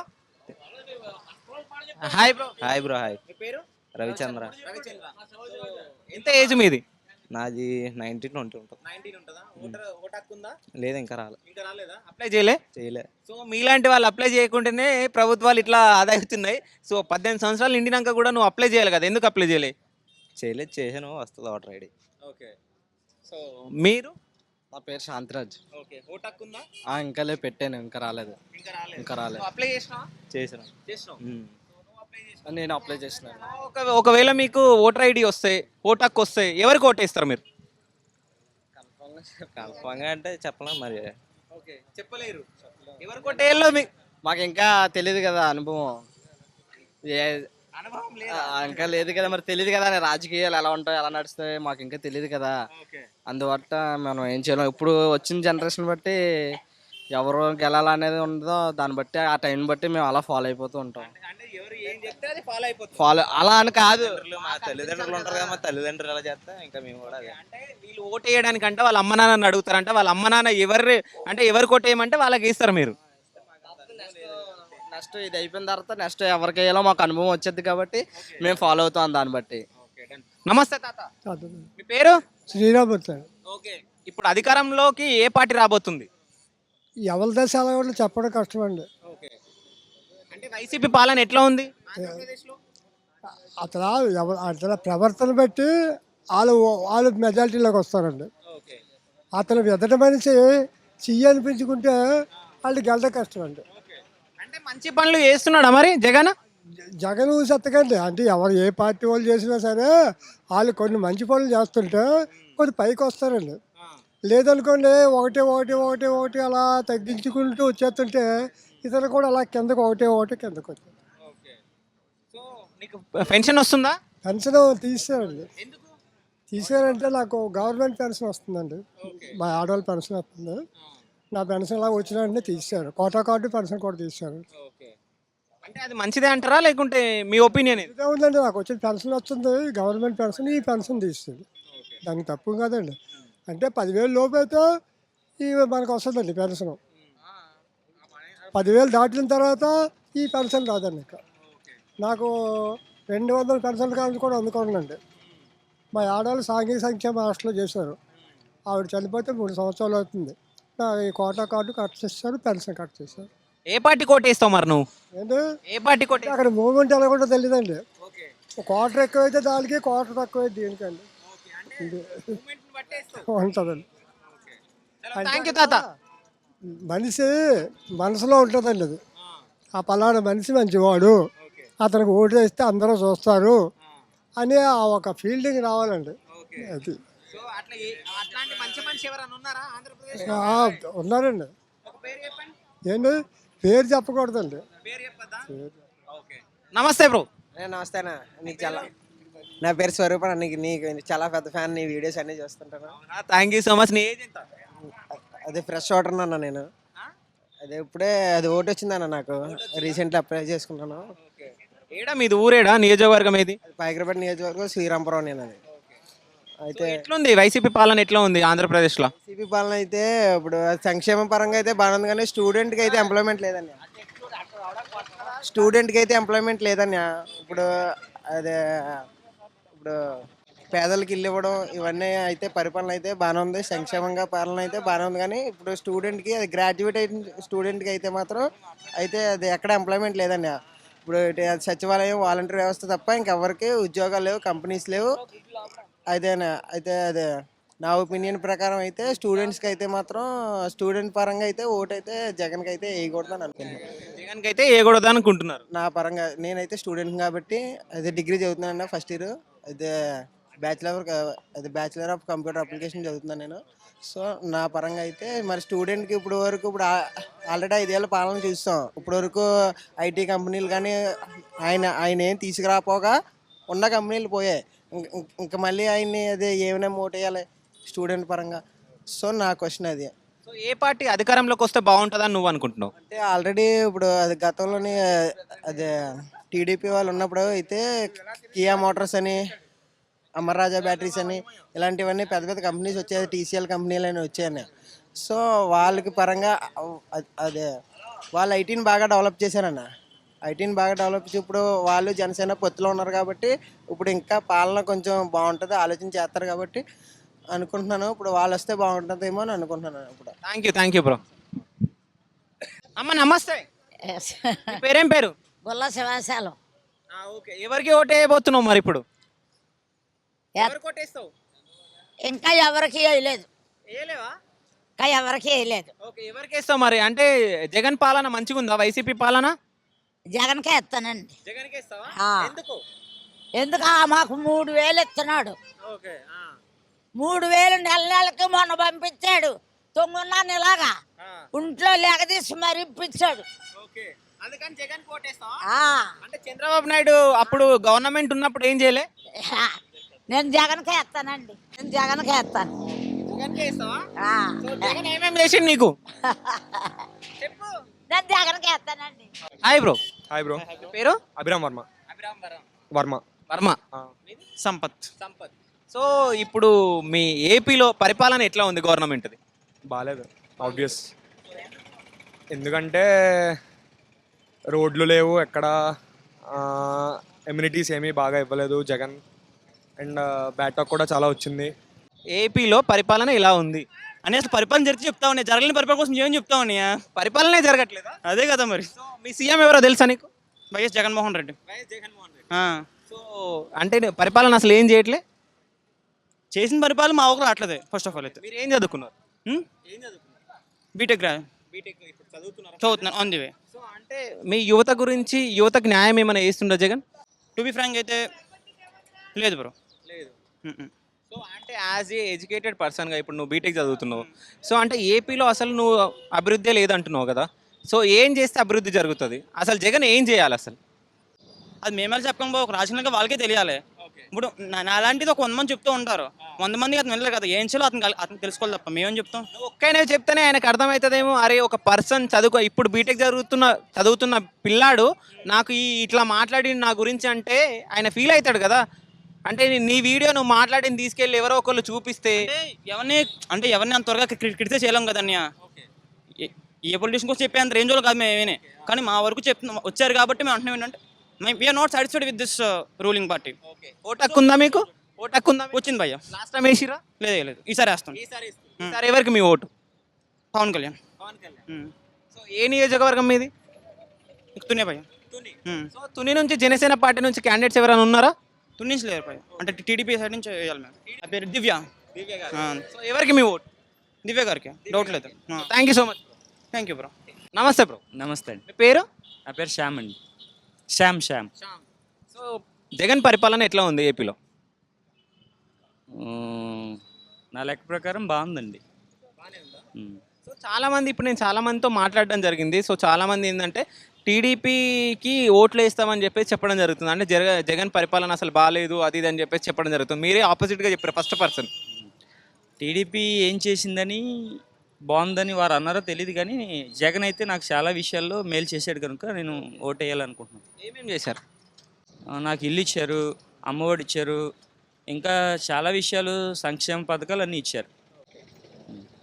A: hi bro
K: hi bro hi
A: పేరు?
K: రవిచంద్ర.
A: ఎంత ఏజ్ మీది?
K: నాది నైన్టీన్ ట్వంటీ ఉంటుంది? లేదు ఇంకా రాలే.
A: ఇంకా రాలేదా? అప్లై చేయలే?
K: చేయలే.
A: సో మీలాంటి వాళ్ళు అప్లై చేయకుండానే ప్రభుత్వాలు ఇట్లా ఆదా అవుతున్నాయి సో పద్దెనిమిది సంవత్సరాలు నిండినాక కూడా నువ్వు అప్లై చేయాలి కదా. ఎందుకు అప్లై చేయలే?
K: చేయలేదు చేసాను వస్తుంది ఓటర్ ఐడి
A: ఓకే. సో మీరు?
K: నా పేరు శాంతిరాజ్.
A: ఓకే. ఓట్ హక్కు ఉందా
K: ఇంకా లే పెట్టాను ఇంకా రాలేదు.
A: ఇంకా రాలేదు.
K: ఇంకా రాలేదు.
A: అప్లై
K: చేసిన
A: చేసినావు?
K: నేను అప్లై చేసిన
A: ఒక ఒకవేళ మీకు ఓటర్ ఐడి వస్తే ఓట్ హక్కు వస్తే ఎవరికి ఓటేస్తారు మీరు?
K: కన్ఫామ్గా అంటే చెప్పలేం మరి.
A: ఓకే. చెప్పలేరు. ఎవరికి ఓటేయాలో మీకు
K: మాకు ఇంకా తెలియదు కదా అనుభవం. ఏ ఆ, ఇంకా లేదు కదా మరి తెలియదు కదా రాజకీయాలు ఎలా ఉంటాయి ఎలా నడుస్తాయి మాకు ఇంకా తెలియదు కదా.
A: ఓకే.
K: అందువల్ల మనం ఏం చేయలేం. ఇప్పుడు వచ్చిన జనరేషన్ బట్టి ఎవరు గెలాలనేది ఉండదో దాన్ని బట్టి ఆ టైం బట్టి మేము అలా ఫాలో అయిపోతూ ఉంటాం.
A: అంటే ఎవరు ఏం చెప్తే అది ఫాలో
K: అలా అని కాదు. మా తల్లిదండ్రులు ఉంటారు కదా మా తల్లిదండ్రులు ఎలా చేస్తే ఇంకా మేము కూడా
A: అంటే వీళ్ళు ఓటు వేయడానికంటే వాళ్ళ అమ్మ నాన్నని అడుగుతారంట వాళ్ళ అమ్మ నాన్న ఎవరు అంటే ఎవరికి ఓటేయమంటే వాళ్ళకి ఇస్తారు మీరు.
K: నెక్స్ట్ ఇది అయిపోయిన తర్వాత నెక్స్ట్ ఎవరికి వేయాలో మాకు అనుభవం వచ్చేది కాబట్టి మేము ఫాలో అవుతాం దాన్ని బట్టి.
A: నమస్తే తాత. మీ పేరు?
H: శ్రీరామూర్తి
A: ఓకే. ఇప్పుడు అధికారంలోకి ఏ పార్టీ రాబోతుంది?
H: ఎవరి దశ చెప్పడం కష్టం అండి
A: ఓకే. అంటే వైసీపీ పాలన ఎట్లా ఉంది? ఆంధ్రప్రదేశ్లో?
H: అతను ఎవరు అతని ప్రవర్తన బట్టి వాళ్ళు వాళ్ళు మెజారిటీలోకి వస్తారండి.
A: ఓకే.
H: అతను ఎదటి మనిషి చెయ్యి అనిపించుకుంటే వాళ్ళు గెలడం కష్టం అండి
A: అంటే మంచి పనులు చేస్తున్నాడా మరి జగన్?
H: జగన్ చెత్తకండి. అంటే ఎవరు ఏ పార్టీ వాళ్ళు చేసినా సరే వాళ్ళు కొన్ని మంచి పనులు చేస్తుంటే కొన్ని పైకి వస్తారండి. లేదనుకోండి ఒకటి ఒకటి ఒకటి ఒకటి అలా తగ్గించుకుంటూ వచ్చేస్తుంటే ఇతను కూడా అలా కిందకు ఒకటి ఒకటి కిందకు వచ్చారు
A: నీకు పెన్షన్ వస్తుందా?
H: పెన్షన్ తీసారండి తీసారంటే నాకు గవర్నమెంట్ పెన్షన్ వస్తుందండి. మా ఆడవాళ్ళ పెన్షన్ వస్తుంది. నా పెన్షన్ అలా వచ్చిన వెంటనే తీశారు కోటా కార్డు పెన్షన్ కూడా తీశారు
A: అంటే అది మంచిదే అంటారా? లేకుంటే మీ ఒపీనియన్
H: ఉందండి. నాకు వచ్చిన పెన్షన్ వస్తుంది. గవర్నమెంట్ పెన్షన్ ఈ పెన్షన్ తీస్తుంది. దానికి తప్పు కదండి. అంటే పదివేలు లోపు అయితే ఈ మనకు వస్తుందండి పెన్షన్. పదివేలు దాటిన తర్వాత ఈ పెన్షన్ రాదండి ఇక. నాకు రెండు వందల పెన్షన్ కావాలని కూడా అందుకోండి మా ఆడవాళ్ళు సాంఘిక సంక్షేమ హాస్టల్లో చేశారు. ఆవిడ చనిపోతే మూడు సంవత్సరాలు అవుతుంది. ఈ కోటా కార్డు కట్ చేస్తారు పెన్షన్ కట్ చేశారు.
A: ఏ పార్టీ కోటేస్తావు మరి నువ్వు?
H: ఏంటి
A: ఏ పార్టీ కోటే
H: అక్కడ మూమెంట్ ఎలా కూడా తెలియదండి క్వార్టర్ ఎక్కువైతే దానికి క్వార్టర్ తక్కువైతే దీనికండి. ఉంటుందండి.
A: థ్యాంక్ యూ తాత.
H: మనిషి మనసులో ఉంటుందండి అది. ఆ. పలానా మనిషి మంచివాడు. అతనికి ఓటు వేస్తే అందరూ చూస్తారు అని ఆ ఒక ఫీల్డింగ్ రావాలండి. అది.
A: సో అట్లా ఏ- అట్లాంటి మంచి మనిషి ఎవరైనా ఉన్నారా ఆంధ్రప్రదేశ్
H: ఆ, ఉన్నారండి.
A: ఒక పేరు చెప్పండి.
H: ఏంటి పేరు చెప్పకూడదండి.
A: పేరు చెప్పద్దా? ఓకే. నమస్తే బ్రో.
I: నమస్తే అన్న. నీకు చాలా నా పేరు స్వరూప నీకు నీకు చాలా పెద్ద ఫ్యాన్ నీ వీడియోస్ అన్నీ చూస్తుంటాను.
A: థ్యాంక్ యూ సో మచ్ నీ ఏజ్ ఎంత?
I: అదే ఫ్రెష్ ఓటర్ అన్న నేను. అదే ఇప్పుడే అది ఓటు వచ్చిందన్న నాకు. రీసెంట్లీ అప్లై చేసుకున్నాను.
A: ఏడా మీది ఊరేడా? నియోజకవర్గం ఏది?
I: అది పైకరపేట నియోజకవర్గం శ్రీరాంపురం నేను. అది అయితే
A: ఎట్లుంది? వైసీపీ పాలన ఎట్లా ఉంది ఆంధ్రప్రదేశ్లో?
I: సిపి పాలన అయితే ఇప్పుడు సంక్షేమ పరంగా అయితే బాగానే ఉంది కానీ స్టూడెంట్కి అయితే ఎంప్లాయ్మెంట్ లేదన్న. స్టూడెంట్కి అయితే ఎంప్లాయ్మెంట్ లేదన్న. ఇప్పుడు అదే ఇప్పుడు పేదలకు ఇల్లు ఇవ్వడం ఇవన్నీ అయితే పరిపాలన అయితే బాగానే ఉంది. సంక్షేమంగా పాలన అయితే బాగానే ఉంది కానీ ఇప్పుడు స్టూడెంట్కి అది గ్రాడ్యుయేట్ అయిన స్టూడెంట్కి అయితే మాత్రం అయితే అది ఎక్కడ ఎంప్లాయ్మెంట్ లేదన్న. ఇప్పుడు సచివాలయం వాలంటీర్ వ్యవస్థ తప్ప ఇంకెవరికి ఉద్యోగాలు లేవు కంపెనీస్ లేవు. అదేనా అయితే అదే నా ఒపీనియన్ ప్రకారం అయితే స్టూడెంట్స్కి అయితే మాత్రం స్టూడెంట్ పరంగా అయితే ఓటు అయితే జగన్కి అయితే వేయకూడదని అనుకుంటున్నాను
A: జగన్కి అయితే వేయకూడదు అనుకుంటున్నారు.
I: నా పరంగా నేనైతే స్టూడెంట్ కాబట్టి అదే డిగ్రీ చదువుతున్నాను ఫస్ట్ ఇయర్ అయితే బ్యాచిలర్ అదే బ్యాచిలర్ ఆఫ్ కంప్యూటర్ అప్లికేషన్ చదువుతున్నాను నేను. సో నా పరంగా అయితే మరి స్టూడెంట్కి ఇప్పుడు వరకు ఇప్పుడు ఆల్రెడీ ఐదేళ్ళ పాలన చూస్తాం. ఇప్పుడు వరకు ఐటీ కంపెనీలు కానీ ఆయన ఆయన ఏం తీసుకురాపోగా ఉన్న కంపెనీలు పోయాయి. ఇంక- మళ్ళీ ఆయన్ని అదే ఏమైనా ఓటేయాలి స్టూడెంట్ పరంగా. సో నా క్వశ్చన్ అది.
A: సో ఏ పార్టీ అధికారంలోకి వస్తే బాగుంటుందని నువ్వు అనుకుంటున్నావు?
I: అంటే ఆల్రెడీ ఇప్పుడు అది గతంలోని అదే టీడీపీ వాళ్ళు ఉన్నప్పుడు అయితే కియా మోటార్స్ అని అమర్ రాజా బ్యాటరీస్ అని ఇలాంటివన్నీ పెద్ద పెద్ద కంపెనీస్ వచ్చాయి. టీసీఎల్ కంపెనీలు అని వచ్చాయని. సో వాళ్ళకి పరంగా అదే వాళ్ళు ఐటీని బాగా డెవలప్ చేశారన్న. ఐటీని బాగా డెవలప్ చేసి ఇప్పుడు వాళ్ళు జనసేన పొత్తులో ఉన్నారు కాబట్టి ఇప్పుడు ఇంకా పాలన కొంచెం బాగుంటుంది ఆలోచన చేస్తారు కాబట్టి అనుకుంటున్నాను. ఇప్పుడు వాళ్ళు వస్తే బాగుంటుందేమో అని అనుకుంటున్నాను ఇప్పుడు
A: thank you thank you bro అమ్మ నమస్తే. మీ పేరేం పేరు?
L: బుల్ల శివాశాలం.
A: ఓకే. ఎవరికి ఓటు వేయబోతున్నావు మరి ఇప్పుడు? ఎవరికి ఓటేస్తావు?
L: ఇంకా ఎవరికి వేయలేదు.
A: వేయలేవా?
L: ఇంకా ఎవరికి వేయలేదు.
A: ఓకే ఎవరికి వేస్తావు మరి? అంటే జగన్ పాలన మంచిగా ఉందా వైసీపీ పాలన?
L: జగన్కే ఇస్తానండి.
A: జగన్కి వేస్తావా
L: ఆ.
A: ఎందుకు?
L: ఎందుకు? ఆ మాకు మూడు వేలు ఇస్తున్నాడు.
A: ఓకే
L: మూడు వేలు నెల నెలకి మొన్న పంపించాడు. తొంగున్నాను ఇలాగా. ఇంట్లో లెగదీసి మరి ఇప్పించాడు.
A: ఓకే అందుకని జగన్ ఓటేస్తావా
L: ఆ,
A: అంటే చంద్రబాబు నాయుడు అప్పుడు గవర్నమెంట్ ఉన్నప్పుడు ఏం చేయలే?
L: నేను జగన్కే ఇస్తానండి. నేను జగన్కే ఇస్తాను.
A: జగన్కి వేస్తావా
L: ఆ.
A: సో జగన్ ఏమేమి చేసిండు నీకు? చెప్పు.
L: నేను జగన్కే ఇస్తానండి.
A: Hi bro.
G: హాయ్ బ్రో
A: పేరు?
G: అభిరామ్ వర్మ. వర్మ.
A: వర్మ.
K: సంపత్.
A: సంపత్. సో ఇప్పుడు మీ ఏపీలో పరిపాలన ఎట్లా ఉంది గవర్నమెంట్ది?
G: బాగాలేదు ఆబ్వియస్ ఎందుకంటే రోడ్లు లేవు ఎక్కడ. ఎమ్యూనిటీస్ ఏమీ బాగా ఇవ్వలేదు జగన్. అండ్ బ్యాటాక్ కూడా చాలా వచ్చింది.
A: ఏపీలో పరిపాలన ఇలా ఉంది?
K: అని అసలు పరిపాలన జరిగి చెప్తా ఉన్నాయి? జరగలేని పరిపాలన కోసం ఏం చెప్తా ఉన్నాయా?
A: పరిపాలనే జరగట్లేదా?
K: అదే కదా మరి.
A: సో మీ సీఎం ఎవరో తెలుసా నీకు?
K: వైఎస్ జగన్మోహన్ రెడ్డి. ఆ.
A: సో అంటే పరిపాలన అసలు ఏం చేయట్లే?
K: చేసిన పరిపాలన మా ఊరు రావట్లేదు ఫస్ట్ ఆఫ్ ఆల్ అయితే.
A: మీరు ఏం చదువుకున్నారు?
K: హ్మ్?
A: ఏం చదువుకున్నారు?
K: బీటెక్ రా.
A: బీటెక్ చదువుతున్నారు?
K: ఆన్ ది వే
A: సో అంటే మీ యువత గురించి యువతకు న్యాయం ఏమైనా చేస్తుండో జగన్?
K: టు బి ఫ్రాంక్ అయితే లేదు బ్రో
A: లేదు. సో అంటే యాజ్ ఏ ఎడ్యుకేటెడ్ పర్సన్గా ఇప్పుడు నువ్వు బీటెక్ చదువుతున్నావు. సో అంటే ఏపీలో అసలు నువ్వు అభివృద్ధి లేదంటున్నావు కదా. సో ఏం చేస్తే అభివృద్ధి జరుగుతుంది? అసలు జగన్ ఏం చేయాలి అసలు?
K: అది మేమే చెప్పకుండా ఒక రాజకీయంగా వాళ్ళకే తెలియాలి. ఇప్పుడు నా నా అలాంటిది ఒక వంద మంది చెప్తూ ఉంటారు. వంద మంది అతను వెళ్ళరు కదా. ఏం చేయాలో అతను అతను తెలుసుకోవాలి తప్ప మేమేం చెప్తాం?
A: ఒక్కైనా చెప్తేనే ఆయనకు అర్థమవుతుందేమో అరే ఒక పర్సన్ చదువుకో ఇప్పుడు బీటెక్ జరుగుతున్న చదువుతున్న పిల్లాడు నాకు ఈ ఇట్లా మాట్లాడి నా గురించి అంటే ఆయన ఫీల్ అవుతాడు కదా. అంటే నీ- వీడియో నువ్వు మాట్లాడిన తీసుకెళ్ళి ఎవరో ఒకళ్ళు చూపిస్తే
K: ఎవరిని అంటే ఎవరిని అంత త్వరగా క్రిటిసైజ్ చేయలేం కదా అన్నయ్య. ఏ- పొలిటీషన్ కోసం చెప్పే అంత రేంజ్లో కాదు మేము ఏమీ కానీ మా వరకు చెప్తున్నాం వచ్చారు కాబట్టి మేము అంటున్నాం ఏంటంటే we are not satisfied with this ruling party
A: vote హక్కు ఉందా మీకు? ఓటు హక్కు ఉందా
K: వచ్చింది భయ్య.
A: లాస్ట్ టైం వేసిరా
K: లేదు లేదు ఈసారి వేస్తాం.
A: ఈసారి ఎవరికి మీ ఓటు?
K: పవన్ కళ్యాణ్.
A: పవన్ కళ్యాణ్. సో ఏ నియోజకవర్గం మీది?
K: తునే భయ్య.
A: సో తుని నుంచి జనసేన పార్టీ నుంచి క్యాండిడేట్స్ ఎవరైనా ఉన్నారా?
K: తున్నించలేరు భయ్య అంటే టీడీపీ సైడ్ నుంచి వేయాలి మేము. నా పేరు దివ్య. ఆ,
A: సో ఎవరికి మీ ఓటు?
K: దివ్య గారికి. డౌట్ లేదు.
A: Thank you so much
K: thank you bro
A: నమస్తే బ్రో
C: నమస్తే అండి.
A: మీ పేరు?
C: నా పేరు శ్యామ్ అండి. శ్యామ్ శ్యామ్.
A: సో జగన్ పరిపాలన ఎట్లా ఉంది ఏపీలో?
C: మ్మ్. నా లెక్క ప్రకారం బాగుందండి. మ్మ్.
A: సో చాలా మంది ఇప్పుడు నేను చాలా మందితో మాట్లాడడం జరిగింది. సో చాలా మంది ఏంటంటే టీడీపీకి ఓట్లు వేస్తామని చెప్పేసి చెప్పడం జరుగుతుంది. అంటే జగ జగన్ పరిపాలన అసలు బాగాలేదు అది ఇది అని చెప్పేసి చెప్పడం జరుగుతుంది. మీరే ఆపోజిట్గా చెప్పారు ఫస్ట్ పర్సన్
C: టీడీపీ ఏం చేసిందని బాగుందని వారు అన్నారో తెలియదు కానీ జగన్ అయితే నాకు చాలా విషయాల్లో మేలు చేశాడు కనుక నేను ఓటేయాలనుకుంటున్నాను.
A: ఏమేమి చేశారు?
C: నాకు ఇల్లు ఇచ్చారు అమ్మఒడి ఇచ్చారు ఇంకా చాలా విషయాలు సంక్షేమ పథకాలు అన్నీ ఇచ్చారు.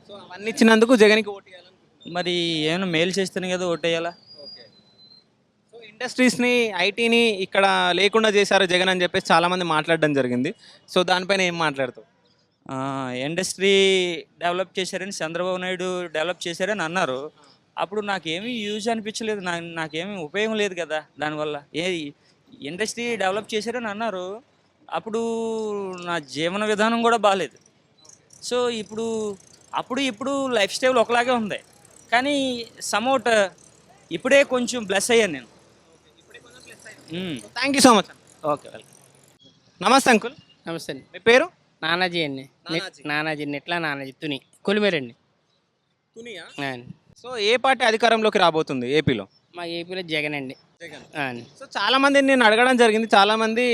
A: సో అవన్నీ ఇచ్చినందుకు జగన్కి ఓటు వేయాలనుకుంటున్నారు.
C: మరి ఏమైనా మేలు చేస్తేనే కదా ఓటేయాలా
A: సో ఇండస్ట్రీస్ని ఐటీని ఇక్కడ లేకుండా చేశారు జగన్ అని చెప్పేసి చాలామంది మాట్లాడడం జరిగింది. సో దానిపైన ఏం మాట్లాడతావు?
C: ఇండస్ట్రీ డెవలప్ చేశారని చంద్రబాబు నాయుడు డెవలప్ చేశారని అన్నారు. అప్పుడు నాకేమీ యూజ్ అనిపించలేదు. నా నాకేమీ ఉపయోగం లేదు కదా దానివల్ల. ఏ ఇండస్ట్రీ డెవలప్ చేశారని అన్నారు. అప్పుడు నా జీవన విధానం కూడా బాగాలేదు సో ఇప్పుడు అప్పుడు ఇప్పుడు లైఫ్ స్టైల్ ఒకలాగే ఉంది. కానీ సమౌట్ ఇప్పుడే కొంచెం బ్లెస్ అయ్యాను నేను.
A: Thank you so much
C: okay welcome
A: నమస్తే అంకుల్
M: నమస్తే అండి.
A: మీ పేరు?
M: నానాజీ అండి.
A: నానాజీ.
M: నానాజీ నెట్లా నానాజీ తుని. కొలిమేరండి. అండి.
A: సో ఏ పార్టీ అధికారంలోకి రాబోతుంది ఏపీలో?
M: మా ఏపీలో జగన్ అండి.
A: సో చాలా మంది నేను అడగడం జరిగింది. చాలా మంది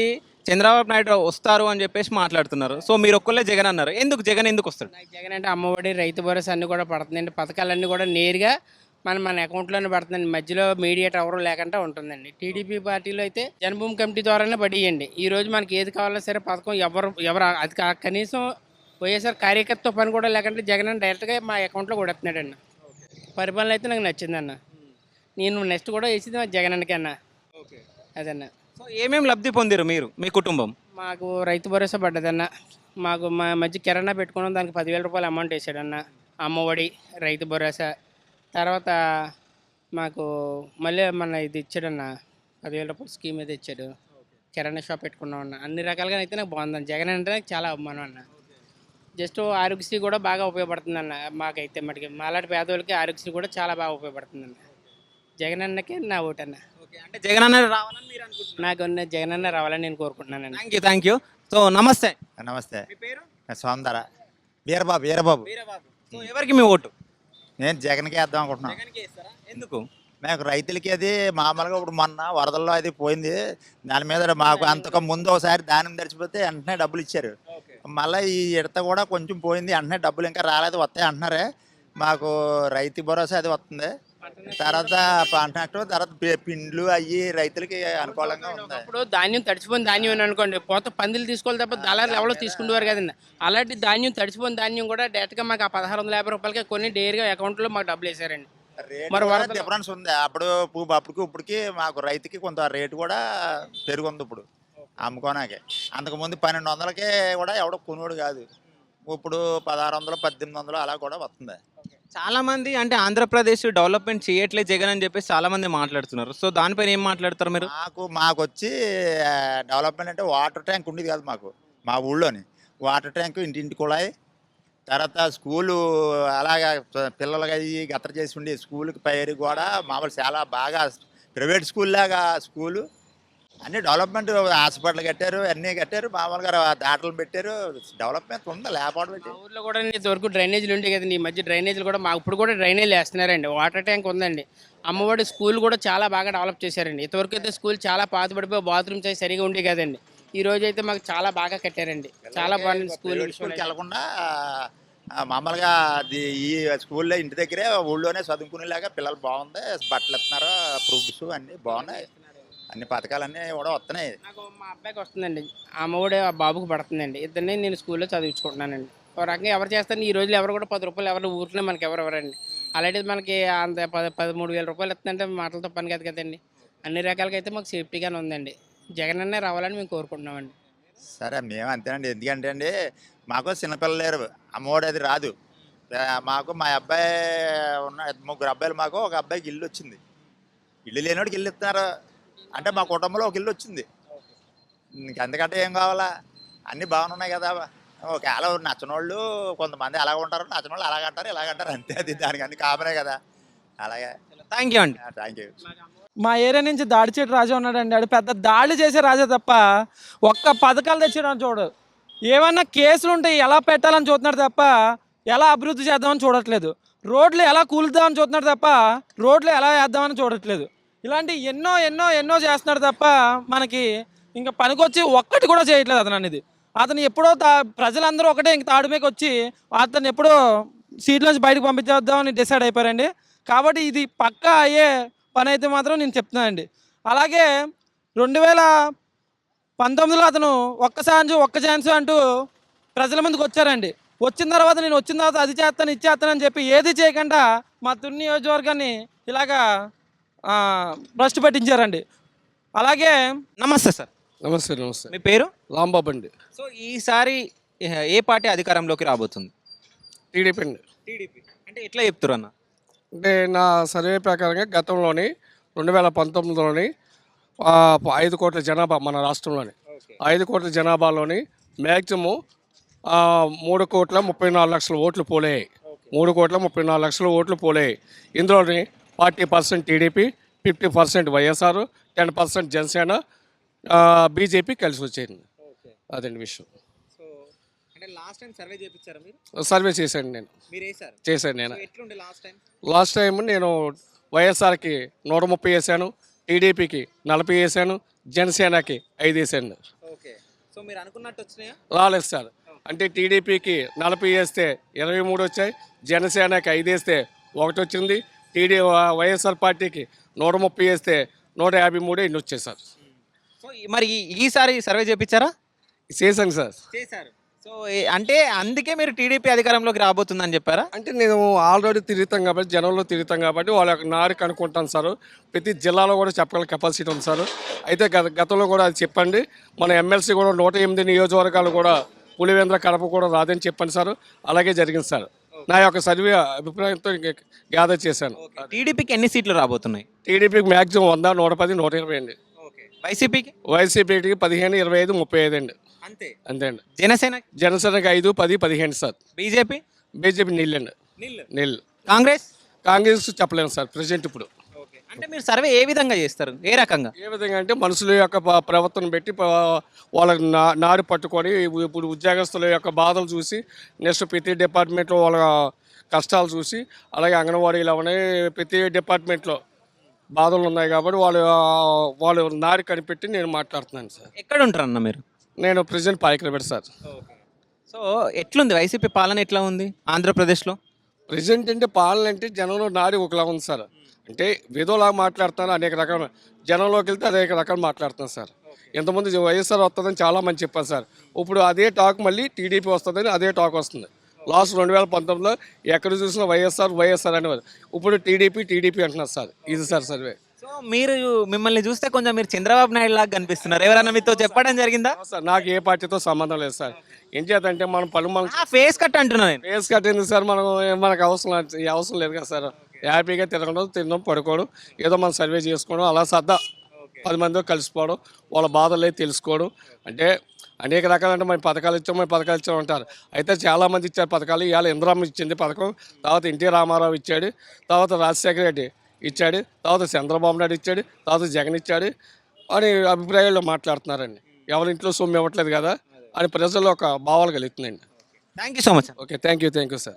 A: చంద్రబాబు నాయుడు వస్తారు అని చెప్పేసి మాట్లాడుతున్నారు. సో మీరు ఒక్కళ్ళే జగన్ అన్నారు. ఎందుకు? జగన్ ఎందుకు వస్తాడు?
M: నాకు జగన్ అంటే అమ్మఒడి రైతు భరోసా అన్నీ కూడా పడుతుందండి. పథకాలన్నీ కూడా నేరుగా మన మన అకౌంట్లోనే పడుతుందండి. మధ్యలో మీడియేటర్ ఎవరు లేకుండా ఉంటుందండి. టీడీపీ పార్టీలో అయితే జన్మభూమి కమిటీ ద్వారానే పడియండి. ఈ రోజు మనకి ఏది కావాలన్నా సరే పథకం ఎవరు ఎవరు అది కనీసం వైఎస్ఆర్ కార్యకర్త పని కూడా లేకుంటే జగన్ అని డైరెక్ట్గా మా అకౌంట్లో కొడుతున్నాడండి పరిపాలన అయితే నాకు నచ్చిందన్న. నేను నెక్స్ట్ కూడా వేసింది మా జగన్ అన్న. అదన్న.
A: సో ఏమేమి లబ్ధి పొందిరు మీరు మీ కుటుంబం?
M: మాకు రైతు భరోసా పడ్డదన్న. మాకు మా మధ్య కిరాణా పెట్టుకున్నాం దానికి పదివేల రూపాయలు అమౌంట్ వేసాడన్న అమ్మఒడి రైతు భరోసా తర్వాత మాకు మళ్ళీ మన ఇది ఇచ్చాడన్న పదివేల రూపాయలు స్కీమ్ అయితే ఇచ్చాడు. కిరాణా షాప్ పెట్టుకున్నాం అన్న. అన్ని రకాలుగా అయితే నాకు బాగుందన్న. జగన్ అంటే నాకు చాలా అభిమానం అన్న. జస్ట్ ఆరోగ్యశ్రీ కూడా బాగా ఉపయోగపడుతుంది అన్న. మాకైతే మటుకి మాలాంటి పేదవాళ్ళకి ఆరోగ్యశ్రీ కూడా చాలా బాగా ఉపయోగపడుతుంది అన్న. జగన్ అన్నకే నా ఓటు అన్న.
A: అంటే జగన్ అన్న రావాలని మీరు అనుకుంటున్నారు?
M: నాకు ఉన్న జగన్ అన్న రావాలని నేను కోరుకుంటున్నాను
A: thank you thank you so నమస్తే.
F: నమస్తే.
A: మీ పేరు?
F: వీరబాబు వీరబాబు.
A: వీరబాబు. సో ఎవరికి మీ ఓటు?
F: నేను జగన్కి వేద్దాం అనుకుంటున్నాను
A: జగన్కి వేస్తారా? ఎందుకు?
F: మాకు రైతులకి అది మామూలుగా ఇప్పుడు మొన్న వరదల్లో అది పోయింది. దాని మీద మాకు అంతకు ముందు. ఒకసారి దానం తడిచిపోతే వెంటనే డబ్బులు ఇచ్చారు. మళ్ళీ ఈ ఇడత కూడా కొంచెం పోయింది. వెంటనే డబ్బులు ఇంకా రాలేదు వస్తాయి అంటున్నారే. మాకు రైతు భరోసా అది వస్తుంది. తర్వాత పంట నష్టం, తర్వాత పిండ్లు అయ్యి రైతులకి అనుకూలంగా ఉంది
M: ఇప్పుడు ధాన్యం తడిచిపోయిన ధాన్యం అని అనుకోండి. పోత పందులు తీసుకోవాలి తప్ప దళారులు ఎవరో తీసుకుంటారు కదండి. అలాంటి ధాన్యం తడిచిపోయిన ధాన్యం కూడా డైరెక్ట్గా మాకు ఆ పదహారు వందల యాభై రూపాయలకి కొన్ని డైరీగా అకౌంట్లో మాకు డబ్బులు వేసారండి. మరి
F: డిఫరెన్స్ ఉంది. అప్పుడు అప్పటికి ఇప్పటికి మాకు రైతుకి కొంత రేటు కూడా పెరుగుంది ఇప్పుడు అమ్ముకోనాకే. అంతకుముందు పన్నెండు వందలకే కూడా ఎవడో కొనుగోడు కాదు. ఇప్పుడు పదహారు వందలు పద్దెనిమిది వందలు అలా కూడా వస్తుంది.
A: చాలామంది అంటే ఆంధ్రప్రదేశ్ డెవలప్మెంట్ చేయట్లేదు జగన్ అని చెప్పేసి చాలామంది మాట్లాడుతున్నారు. సో దానిపైన ఏం మాట్లాడతారు మీరు?
F: మాకు మాకు వచ్చి డెవలప్మెంట్ అంటే వాటర్ ట్యాంక్ ఉండేది కాదు మాకు మా ఊళ్ళోని. వాటర్ ట్యాంక్ ఇంటింటి కుళాయి తర్వాత స్కూలు అలాగా పిల్లలుగా అయ్యి గత్ర చేసి ఉండే స్కూల్కి పైరు కూడా మామూలు చాలా బాగా ప్రైవేట్ స్కూల్ లాగా స్కూలు. అన్ని డెవలప్మెంట్ హాస్పిటల్ కట్టారు అన్నీ కట్టారు మామూలుగా దాటలు పెట్టారు. డెవలప్మెంట్ ఉంది లేకపోవడం
M: మా ఊర్లో కూడా ఇంతవరకు డ్రైనేజీలు ఉంటాయి కదండి ఈ మధ్య డ్రైనేజీలు కూడా మా ఇప్పుడు కూడా డ్రైనేజీలు వేస్తున్నారండి. వాటర్ ట్యాంక్ ఉందండి. అమ్మఒడి స్కూల్ కూడా చాలా బాగా డెవలప్ చేశారండి. ఇంతవరకు అయితే స్కూల్ చాలా పాతపడిపోయి బాత్రూమ్స్ అవి సరిగా ఉండే కదండి. ఈ రోజు అయితే మాకు చాలా బాగా కట్టారండి. చాలా బాగుంది స్కూల్
F: ప్రైవేట్ స్కూల్కి వెళ్ళకుండా ఆ, మామూలుగా ఈ స్కూల్లో ఇంటి దగ్గరే ఊళ్ళోనే చదువుకునేలాగా పిల్లలు బాగుంది బట్టలు ఇస్తున్నారు ప్రూఫ్స్ అన్నీ బాగున్నాయి. అన్ని పథకాలన్నీ కూడా వస్తున్నాయి.
M: నాకు మా అబ్బాయికి వస్తుందండి. ఆ అమ్మఒడి ఆ బాబుకి పడుతుందండి. ఇద్దరిని నేను స్కూల్లో చదివించుకుంటున్నానండి. ఒక రకంగా ఎవరు చేస్తారు? ఈ రోజులు ఎవరు కూడా పది రూపాయలు ఎవరు ఊరిలో మనకి ఎవరు ఎవరండి అలాంటిది మనకి అంత పద పదమూడు వేల రూపాయలు ఇస్తుందంటే మాటలతో పని కాదు కదండి. అన్ని రకాలుగా అయితే మాకు సేఫ్టీగానే ఉందండి. జగన్ అన్నే రావాలని మేము కోరుకుంటున్నామండి.
F: సరే మేము అంతేనండి. ఎందుకంటే అండి మాకు చిన్నపిల్లలు లేరు. అమ్మఒడి అది రాదు. మాకు మా అబ్బాయి ఉన్న ముగ్గురు అబ్బాయిలు మాకు ఒక అబ్బాయికి ఇల్లు వచ్చింది. ఇల్లు లేనివాడికి ఇల్లు ఇస్తున్నారు. అంటే మా కుటుంబంలో ఒక ఇల్లు వచ్చింది. ఇంకెంతకంటే ఏం కావాలా? అన్నీ బాగున్నాయి కదా. ఒకవేళ నచ్చని వాళ్ళు కొంతమంది అలాగ ఉంటారు నచ్చని వాళ్ళు అలాగంటారు ఇలాగంటారు అంతే అది దానికి అన్ని కామనే కదా. అలాగే.
A: థ్యాంక్ యూ అండి.
F: థ్యాంక్ యూ
G: మా ఏరియా నుంచి దాడిచేటి రాజా ఉన్నాడండి. ఆడు పెద్ద దాడి చేసే రాజా తప్ప ఒక్క పథకాలు తెచ్చడం చూడు. ఏమన్నా కేసులు ఉంటే ఎలా పెట్టాలని చూస్తున్నాడు తప్ప ఎలా అభివృద్ధి చేద్దామని చూడట్లేదు. రోడ్లు ఎలా కూలుద్దామని చూస్తున్నాడు తప్ప రోడ్లు ఎలా వేద్దామని చూడట్లేదు. ఇలాంటి ఎన్నో ఎన్నో ఎన్నో చేస్తున్నాడు తప్ప మనకి ఇంకా పనికొచ్చి ఒక్కటి కూడా చేయట్లేదు అతను అనేది. అతను ఎప్పుడో తా ప్రజలందరూ ఒకటే ఇంక తాడు మీదకి వచ్చి అతను ఎప్పుడో సీట్ నుంచి బయటకు పంపించేద్దామని డిసైడ్ అయిపోయారండి. కాబట్టి ఇది పక్కా అయ్యే పని అయితే మాత్రం నేను చెప్తున్నానండి. అలాగే రెండు వేల పంతొమ్మిదిలో అతను ఒక్క ఛాన్స్ ఒక్క ఛాన్స్ అంటూ ప్రజల ముందుకు వచ్చారండి. వచ్చిన తర్వాత నేను వచ్చిన తర్వాత అది చేస్తాను ఇచ్చేస్తానని చెప్పి ఏది చేయకుండా మా తుని నియోజకవర్గాన్ని ఇలాగా భ్రష్టు పెట్టించారండి. అలాగే
A: నమస్తే సార్.
N: నమస్తే నమస్తే.
A: మీ పేరు?
N: రాంబాబు అండి
A: సో ఈసారి ఏ- పార్టీ అధికారంలోకి రాబోతుంది?
N: టీడీపీ అండి.
A: టీడీపీ. అంటే ఎట్లా చెప్తారు అన్న?
N: అంటే నా సర్వే ప్రకారంగా గతంలోని రెండు వేల పంతొమ్మిదిలోని ఐదు కోట్ల జనాభా మన రాష్ట్రంలోని ఐదు కోట్ల జనాభాలోని మ్యాక్సిమం మూడు కోట్ల ముప్పై నాలుగు లక్షల ఓట్లు పోలేయి మూడు కోట్ల ముప్పై నాలుగు లక్షల ఓట్లు పోలేయి ఇందులోని forty percent TDP fifty percent YSR ten percent Janasena BJP కలిసి వచ్చింది అదండి విషయం.
A: సో అంటే లాస్ట్ టైం సర్వే
N: చేశాను నేను. చేశాను నేను.
A: Last time?
N: నేను వైఎస్ఆర్కి నూట ముప్పై వేసాను టీడీపీకి నలభై వేసాను జనసేనకి ఐదు వేసాను. రాలేదు సార్. అంటే టీడీపీకి నలభై వేస్తే ఇరవై మూడు వచ్చాయి జనసేనకి ఐదు వేస్తే ఒకటి వచ్చింది టీడీ వైఎస్ఆర్ పార్టీకి నూట ముప్పై వేస్తే నూట యాభై మూడు ఎన్ని వచ్చాయి సార్
A: సో మరి ఈసారి సర్వే చేయించారా
N: చేశాను సార్.
A: చేశారు. సో అంటే అందుకే మీరు టీడీపీ అధికారంలోకి రాబోతుందని చెప్పారా?
N: అంటే నేను ఆల్రెడీ తిరుగుతాం కాబట్టి జనంలో తిరుగుతాం కాబట్టి వాళ్ళ నారి కనుక్కుంటాను సార్. ప్రతి జిల్లాలో కూడా చెప్పగల కెపాసిటీ ఉంది సార్. అయితే గత గతంలో కూడా అది చెప్పండి. మన ఎమ్మెల్సీ కూడా నూట ఎనిమిది నియోజకవర్గాలు కూడా పులివేంద్ర కడప కూడా రాదని చెప్పండి సార్. అలాగే జరిగింది సార్. నా యొక్క సర్వే అభిప్రాయంతో గ్యాదర్ చేశాను.
A: టీడీపీకి ఎన్ని సీట్లు రాబోతున్నాయి?
N: టీడీపీకి మ్యాక్సిమం వంద నూట పది నూట ఇరవై అండి.
A: వైసీపీకి?
N: వైసీపీకి పదిహేను ఇరవై ఐదు ముప్పై ఐదు అండి.
A: అంతే.
N: అంతే అండి.
A: జనసేన
N: జనసేనకి ఐదు పది పదిహేను సార్.
A: బీజేపీ?
N: బీజేపీ నీళ్ళు అండి.
A: నీళ్ళు కాంగ్రెస్?
N: కాంగ్రెస్ చెప్పలేము సార్ ప్రజెంట్ ఇప్పుడు.
A: అంటే మీరు సర్వే ఏ విధంగా చేస్తారు? ఏ రకంగా?
N: ఏ విధంగా అంటే మనుషుల యొక్క ప- ప్రవర్తన పెట్టి ప- వాళ్ళకి నా నాడు పట్టుకొని ఇప్పుడు ఉద్యోగస్తుల యొక్క బాధలు చూసి నెక్స్ట్ ప్రతి డిపార్ట్మెంట్లో వాళ్ళ కష్టాలు చూసి అలాగే అంగన్వాడీలు అవన్నీ ప్రతి డిపార్ట్మెంట్లో బాధలు ఉన్నాయి కాబట్టి వాళ్ళు వాళ్ళు నారి కనిపెట్టి నేను మాట్లాడుతున్నాను సార్.
A: ఎక్కడ ఉంటారు అన్న మీరు?
N: నేను ప్రజెంట్ పాయకరబెట్ సార్.
A: సో ఎట్లుంది వైసీపీ పాలన ఎట్లా ఉంది ఆంధ్రప్రదేశ్లో?
N: ప్రజెంట్ అంటే పాలన అంటే జనంలో నాడి ఒకలా ఉంది సార్. అంటే ఏదోలా మాట్లాడుతాను అనేక రకాల జనంలోకి వెళ్తే అనేక రకాలు మాట్లాడుతాను సార్. ఎంతమంది వైఎస్ఆర్ వస్తుందని చాలా మంది చెప్పారు సార్. ఇప్పుడు అదే టాక్ మళ్ళీ టీడీపీ వస్తుందని అదే టాక్ వస్తుంది. లాస్ట్ రెండు వేల పంతొమ్మిదిలో ఎక్కడ చూసినా వైఎస్ఆర్ వైఎస్ఆర్ అనేవారు. ఇప్పుడు టీడీపీ టీడీపీ అంటున్నారు సార్. ఇది సార్ సర్వే.
A: సో మీరు మిమ్మల్ని చూస్తే కొంచెం మీరు చంద్రబాబు నాయుడు లాగా కనిపిస్తున్నారు. ఎవరైనా మీతో చెప్పడం జరిగిందా?
N: సార్ నాకు ఏ పార్టీతో సంబంధం లేదు సార్. ఏం చేద్దంటే మనం పలు మనం
A: ఫేస్ కట్ అంటున్నా నేను.
N: ఫేస్ కట్టింది సార్? మనం మనకు అవసరం అవసరం లేదు కదా సార్. హ్యాపీగా తిరగడం తినడం పడుకోవడం ఏదో మనం సర్వే చేసుకోవడం అలా సరదా. పది మందితో కలిసిపోవడం వాళ్ళ బాధలే తెలుసుకోవడం. అంటే అనేక రకాలంటే మన పథకాలు ఇచ్చాం మన పథకాలు ఇచ్చాం అంటారు. అయితే చాలామంది ఇచ్చారు పథకాలు. ఇవాళ ఇందిరామ్మ ఇచ్చింది పథకం. తర్వాత ఎన్టీ రామారావు ఇచ్చాడు. తర్వాత రాజశేఖర రెడ్డి ఇచ్చాడు. తర్వాత చంద్రబాబు నాయుడు ఇచ్చాడు. తర్వాత జగన్ ఇచ్చాడు. అని అభిప్రాయాల్లో మాట్లాడుతున్నారండి. ఎవరి ఇంట్లో సొమ్ము ఇవ్వట్లేదు కదా అని ప్రజల్లో ఒక భావాలు కలుగుతుందండి
A: thank you so much
N: okay. Thank you. Thank you sir.